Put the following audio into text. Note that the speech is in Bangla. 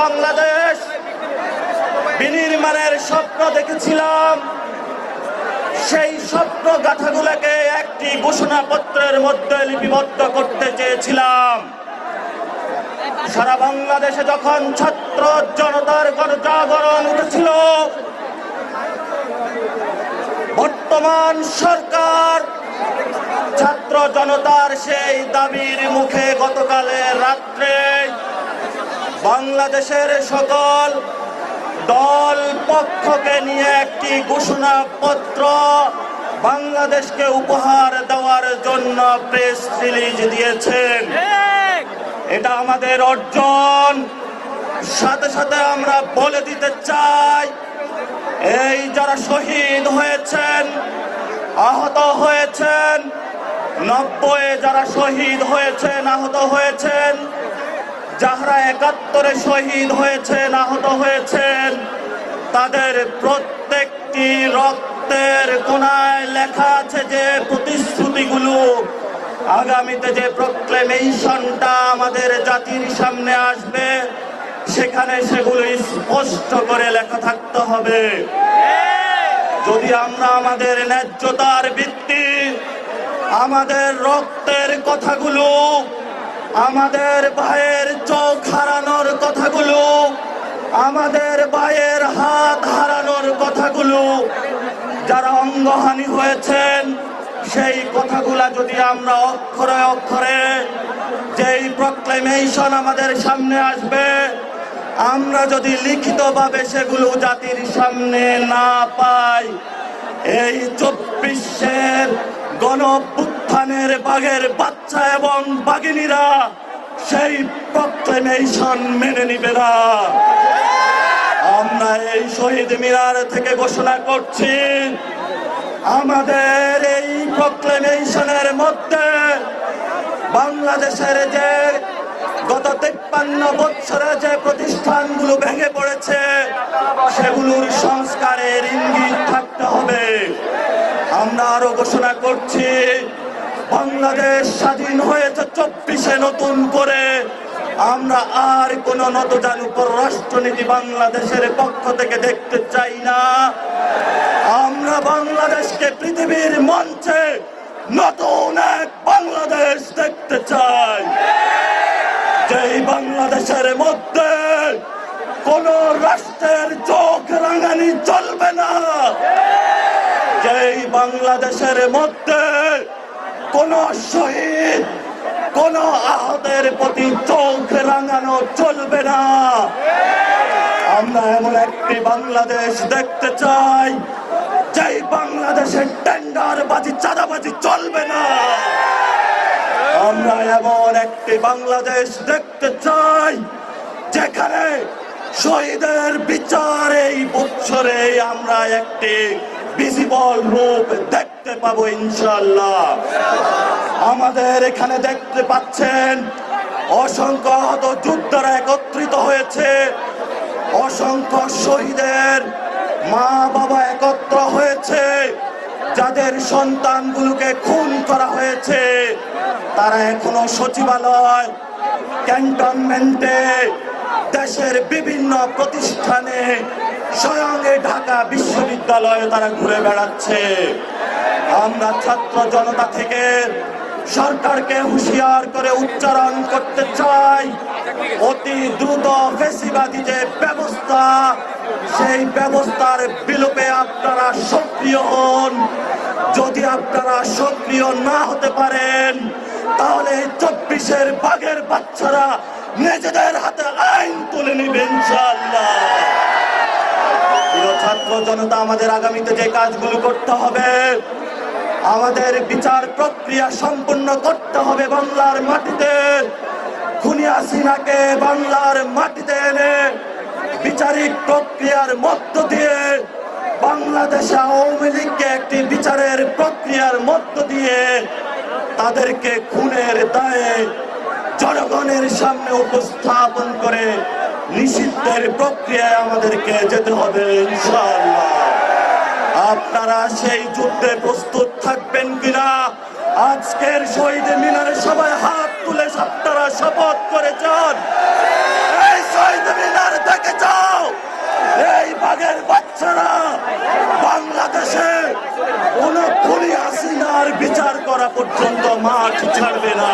বাংলাদেশ বিনির্মাণের স্বপ্ন দেখেছিলাম। সেই স্বপ্ন গাথাগুলোকে একটি ঘোষণাপত্রের মধ্যে লিপিবদ্ধ করতে চেয়েছিলাম। সারা বাংলাদেশে যখন ছাত্র জনতার গণজাগরণ উঠেছিল, বর্তমান সরকার ছাত্র জনতার সেই দাবির মুখে গতকালে রাত্রে বাংলাদেশের সকল দল পক্ষকে নিয়ে একটি ঘোষণাপত্র বাংলাদেশকে উপহার দেওয়ার জন্য প্রেস রিলিজ দিয়েছেন। এটা আমাদের অর্জন। সাথে সাথে আমরা বলে দিতে চাই, এই যারা শহীদ হয়েছেন, আহত হয়েছেন নব্বই যারা শহীদ হয়েছেন, আহত হয়েছেন যাহারা একাত্তরে শহীদ হয়েছেন, আহত হয়েছেন, তাদের প্রত্যেকটি রক্তের কোনায় লেখা আছে যে প্রতিশ্রুতিগুলো। আগামীতে যে প্রক্লেমেশনটা আমাদের জাতির সামনে আসবে, সেখানে সেগুলো স্পষ্ট করে লেখা থাকতে হবে। যদি আমরা আমাদের ন্যায্যতার ভিত্তি, আমাদের রক্তের কথাগুলো আমাদের ভাইয়ের চোখ হারানোর কথাগুলো, আমাদের ভাইয়ের হাত হারানোর কথাগুলো, যারা অঙ্গহানি হয়েছেন, সেই কথাগুলা যদি আমরা অক্ষরে অক্ষরে, যেই প্রক্লেমেশন আমাদের সামনে আসবে, আমরা যদি লিখিতভাবে সেগুলো জাতির সামনে না পাই, এই চব্বিশের গণ অভ্যুত্থানের বাঘের বাচ্চা এবং বাঘিনীরা সেই প্রক্লেমেশন মেনে নিবে না। আমরা এই শহীদ মিনার থেকে ঘোষণা করছি, আমাদের এই প্রক্লেমেশনের মধ্যে বাংলাদেশের যে গত তেপ্পান্ন বছরে যে প্রতিষ্ঠানগুলো ভেঙে পড়েছে, সেগুলোর সংস্কারের ইঙ্গিত থাকতে হবে। আমরা আরও ঘোষণা করছি বাংলাদেশ স্বাধীন হয়েছে চব্বিশে নতুন করে। আমরা আর কোন উপর রাষ্ট্রনীতি বাংলাদেশের পক্ষ থেকে দেখতে চাই না। আমরা বাংলাদেশকে পৃথিবীর মঞ্চে নতুন এক বাংলাদেশ দেখতে চাই। যেই বাংলাদেশের মধ্যে কোন রাষ্ট্রের চোখ রাঙানি চলবে না। যেই বাংলাদেশের মধ্যে কোন শহীদ, কোন আহতের প্রতি চোখ রাঙানো চলবে না। আমরা এমন একটি বাংলাদেশ দেখতে চাই, যেই বাংলাদেশের টেন্ডার বাজি চাঁদাবাজি চলবে না। আমরা এমন একটি বাংলাদেশ দেখতে চাই, যেখানে শহীদের বিচার এই বছরে আমরা একটি ভিজিবল রূপ দেখতে পাবো ইনশাল্লাহ আমাদের এখানে দেখতে পাচ্ছেন, অসংখ্য আহত যোদ্ধারা একত্রিত হয়েছে। অসংখ্য শহীদের মা বাবা একত্র হয়েছে। যাদের সন্তানগুলোকে খুন করা হয়েছে, তারা এখনও সচিবালয়, ক্যান্টনমেন্টে দেশের বিভিন্ন প্রতিষ্ঠানে স্বয়ং ঢাকা বিশ্ববিদ্যালয়ে তারা ঘুরে বেড়াচ্ছে। আমরা ছাত্র জনতা থেকে সরকারকে হুঁশিয়ার করে উচ্চারণ করতে চাই। অতি দ্রুত ফেসিবাদী যে ব্যবস্থা, সেই ব্যবস্থার বিলোপে আপনারা সক্রিয় হন। যদি আপনারা সক্রিয় না হতে পারেন, তাহলে চব্বিশের বাঘের বাচ্চারা নিজেদের হাতে আইন তুলে নেবে ছাত্র জনতা, আমাদের আগামীতে যে কাজগুলো করতে হবে, আমাদের বিচার প্রক্রিয়া সম্পূর্ণ করতে হবে বাংলার মাটিতে। খুনি হাসিনাকে বাংলার মাটিতে এনে বিচারিক প্রক্রিয়ার মধ্য দিয়ে বাংলাদেশে আওয়ামী লীগকে একটি বিচারের প্রক্রিয়ার মধ্য দিয়ে তাদেরকে খুনের দায়ে জনগণের সামনে উপস্থাপন করে নিষিদ্ধের প্রক্রিয়ায় আমাদেরকে যেতে হবে আপনারা সেই যুদ্ধে প্রস্তুত থাকবেন কিনা? আজকের শহীদ মিনারে সবাই হাত তুলে আপনারা শপথ করে যান। এই শহীদ মিনার থেকে যাও। এই বাঘের বাচ্চারা বাংলাদেশে কোন খুনি আসিনার বিচার করা পর্যন্ত মাঠ ছাড়বে না।